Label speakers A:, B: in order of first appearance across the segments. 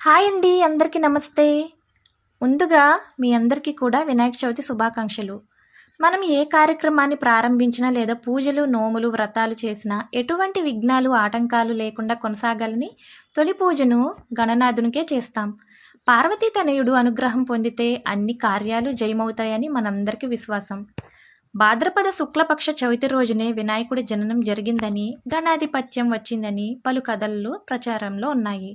A: Hi అండి అందరికీ నమస్తే. ముందుగా మీ అందరికీ కూడా వినాయక చవితి శుభాకాంక్షలు. మనం ఏ కార్యక్రమాన్ని ప్రారంభించినా లేదా పూజలు నోములు వ్రతాలు చేసినా ఎటువంటి విఘ్నాలు ఆటంకాలు లేకుండా కొనసాగాలని తొలి పూజను గణనాథునికే చేస్తాం. పార్వతీ తనయుడు అనుగ్రహం పొందితే అన్ని కార్యాలు జయమవుతాయని మనందరికీ విశ్వాసం. భాద్రపద శుక్లపక్ష చవితి రోజునే వినాయకుడి జననం జరిగిందని గణాధిపత్యం వచ్చిందని పలు కథల్లో ప్రచారంలో ఉన్నాయి.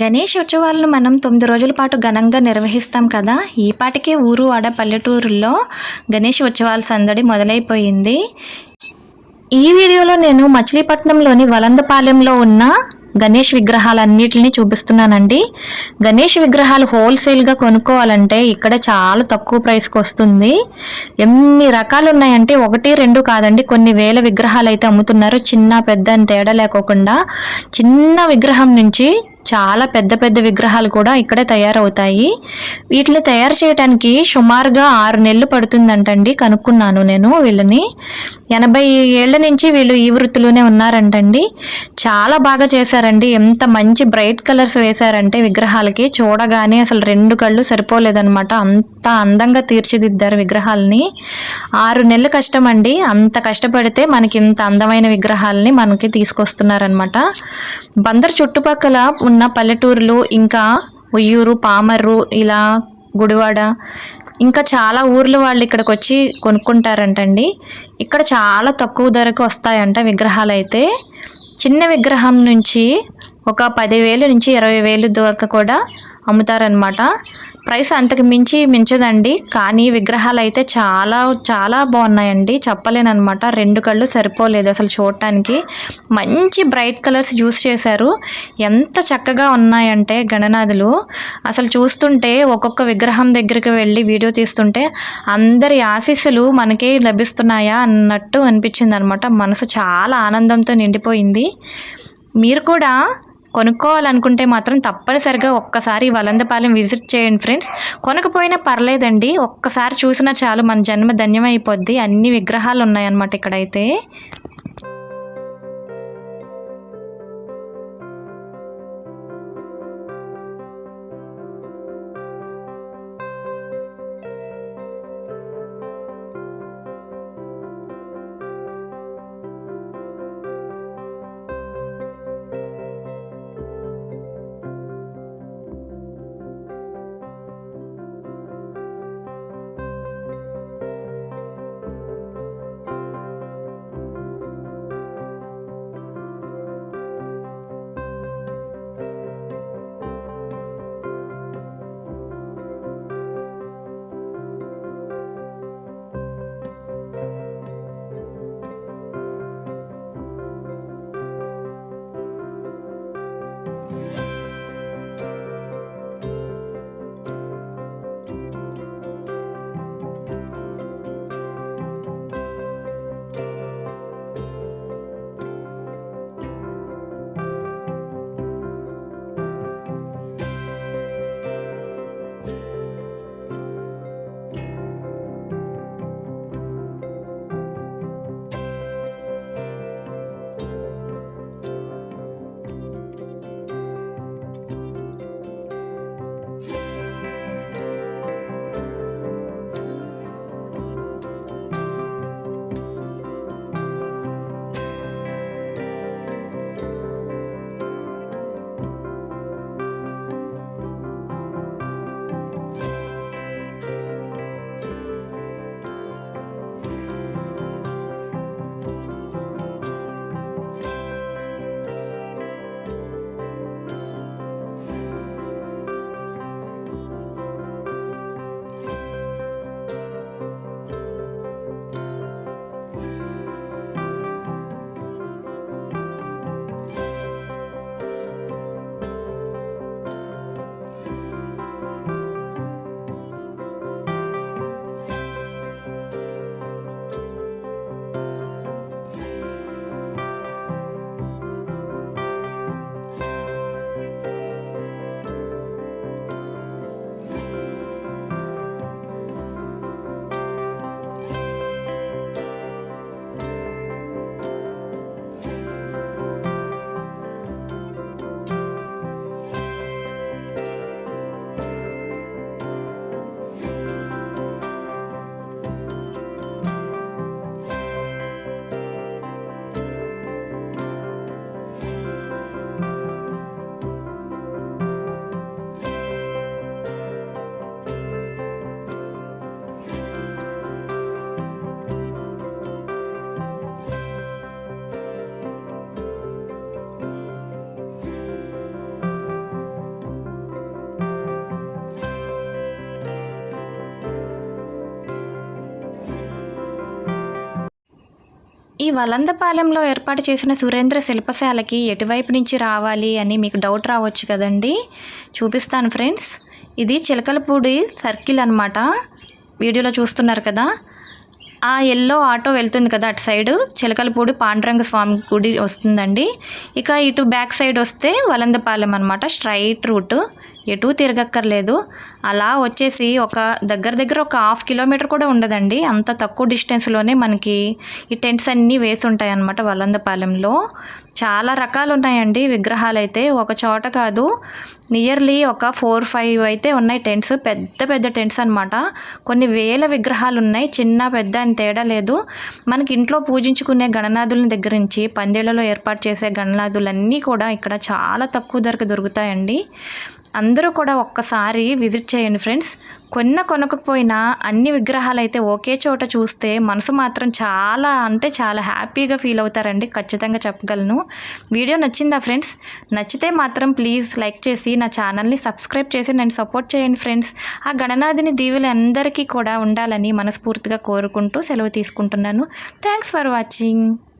A: గణేష్ ఉత్సవాలను మనం తొమ్మిది రోజుల పాటు ఘనంగా నిర్వహిస్తాం కదా. ఈ పాటికే ఊరు ఆడ పల్లెటూరుల్లో గణేష్ ఉత్సవాల సందడి మొదలైపోయింది. ఈ వీడియోలో నేను మచిలీపట్నంలోని వలందపాలెంలో ఉన్న గణేష్ విగ్రహాలన్నిటిని చూపిస్తున్నానండి. గణేష్ విగ్రహాలు హోల్సేల్గా కొనుక్కోవాలంటే ఇక్కడ చాలా తక్కువ ప్రైస్కి వస్తుంది. ఎన్ని రకాలు ఉన్నాయంటే ఒకటి రెండు కాదండి. కొన్ని వేల విగ్రహాలు అయితే అమ్ముతున్నారు. చిన్న పెద్ద అని తేడా లేకోకుండా చిన్న విగ్రహం నుంచి చాలా పెద్ద పెద్ద విగ్రహాలు కూడా ఇక్కడే తయారవుతాయి. వీటిని తయారు చేయడానికి సుమారుగా ఆరు నెలలు పడుతుందంటండి కనుక్కున్నాను నేను వీళ్ళని. ఎనభై ఏళ్ళ నుంచి వీళ్ళు ఈ వృత్తిలోనే ఉన్నారంటండి. చాలా బాగా చేశారండి. ఎంత మంచి బ్రైట్ కలర్స్ వేశారంటే విగ్రహాలకి. చూడగానే అసలు రెండు కళ్ళు సరిపోలేదన్నమాట. అంత అందంగా తీర్చిదిద్దారు విగ్రహాలని. ఆరు నెలలు కష్టం అండి అంత కష్టపడితే మనకి ఇంత అందమైన విగ్రహాలని మనకి తీసుకొస్తున్నారనమాట బందర్ చుట్టుపక్కల ఉన్న పల్లెటూరులు ఇంకా ఉయ్యూరు పామర్రు ఇలా గుడివాడ ఇంకా చాలా ఊర్ల వాళ్ళు ఇక్కడికి వచ్చి కొనుక్కుంటారంటండి. ఇక్కడ చాలా తక్కువ ధరకు వస్తాయంట విగ్రహాలు అయితే చిన్న విగ్రహం నుంచి ఒక పదివేలు నుంచి ఇరవై వేలు దాకా కూడా అమ్ముతారనమాట ప్రైస్ అంతకు మించి మించదండి. కానీ విగ్రహాలు అయితే చాలా చాలా బాగున్నాయండి. చెప్పలేనమాట రెండు కళ్ళు సరిపోలేదు అసలు చూడటానికి. మంచి బ్రైట్ కలర్స్ యూస్ చేశారు. ఎంత చక్కగా ఉన్నాయంటే గణనాథులు. అసలు చూస్తుంటే ఒక్కొక్క విగ్రహం దగ్గరికి వెళ్ళి వీడియో తీస్తుంటే అందరి ఆశీస్సులు మనకి లభిస్తున్నాయా అన్నట్టు అనిపించింది అనమాట మనసు చాలా ఆనందంతో నిండిపోయింది. మీరు కూడా కొనుక్కోవాలనుకుంటే మాత్రం తప్పనిసరిగా ఒక్కసారి వలందపాలెం విజిట్ చేయండి ఫ్రెండ్స్. కొనకపోయినా పర్లేదండి. ఒక్కసారి చూసినా చాలు మన జన్మ ధన్యమైపోద్ది. అన్ని విగ్రహాలు ఉన్నాయన్నమాట ఇక్కడైతే. ఈ వలందపాలెంలో ఏర్పాటు చేసిన సురేంద్ర శిల్పశాలకి ఎటువైపు నుంచి రావాలి అని మీకు డౌట్ రావచ్చు కదండి? చూపిస్తాను ఫ్రెండ్స్ ఇది చిలకలపూడి సర్కిల్ అనమాట వీడియోలో చూస్తున్నారు కదా. ఆ ఎల్లో ఆటో వెళ్తుంది కదా అటు సైడు చిలకలపూడి పాండురంగ స్వామి గుడి వస్తుందండి. ఇక ఇటు బ్యాక్ సైడ్ వస్తే వలందపాలెం అనమాట స్ట్రైట్ రూట్ ఎటు తిరగక్కర్లేదు. అలా వచ్చేసి ఒక దగ్గర దగ్గర ఒక హాఫ్ కిలోమీటర్ కూడా ఉండదండి. అంత తక్కువ డిస్టెన్స్లోనే మనకి ఈ టెంట్స్ అన్నీ వేసి ఉంటాయి అన్నమాట వలందపాలెంలో. చాలా రకాలు ఉన్నాయండి విగ్రహాలు అయితే ఒక చోట కాదు నియర్లీ ఒక ఫోర్ ఫైవ్ అయితే ఉన్నాయి టెంట్స్ పెద్ద పెద్ద టెంట్స్ అనమాట కొన్ని వేల విగ్రహాలు ఉన్నాయి చిన్న పెద్ద అని తేడా లేదు. మనకి ఇంట్లో పూజించుకునే గణనాథుల దగ్గర నుంచి పందేళ్ళలో ఏర్పాటు చేసే గణనాథులన్నీ కూడా ఇక్కడ చాలా తక్కువ ధరకు దొరుకుతాయండి. అందరూ కూడా ఒక్కసారి విజిట్ చేయండి ఫ్రెండ్స్. కొన్న కొనకపోయినా అన్ని విగ్రహాలు అయితే ఒకే చోట చూస్తే మనసు మాత్రం చాలా అంటే చాలా హ్యాపీగా ఫీల్ అవుతారండి. ఖచ్చితంగా చెప్పగలను. వీడియో నచ్చిందా ఫ్రెండ్స్? నచ్చితే మాత్రం ప్లీజ్ లైక్ చేసి నా ఛానల్ని సబ్స్క్రైబ్ చేసి నన్ను సపోర్ట్ చేయండి ఫ్రెండ్స్. ఆ గణనాథుని దీవులు అందరికీ కూడా ఉండాలని మనస్ఫూర్తిగా కోరుకుంటూ సెలవు తీసుకుంటున్నాను. Thanks for watching.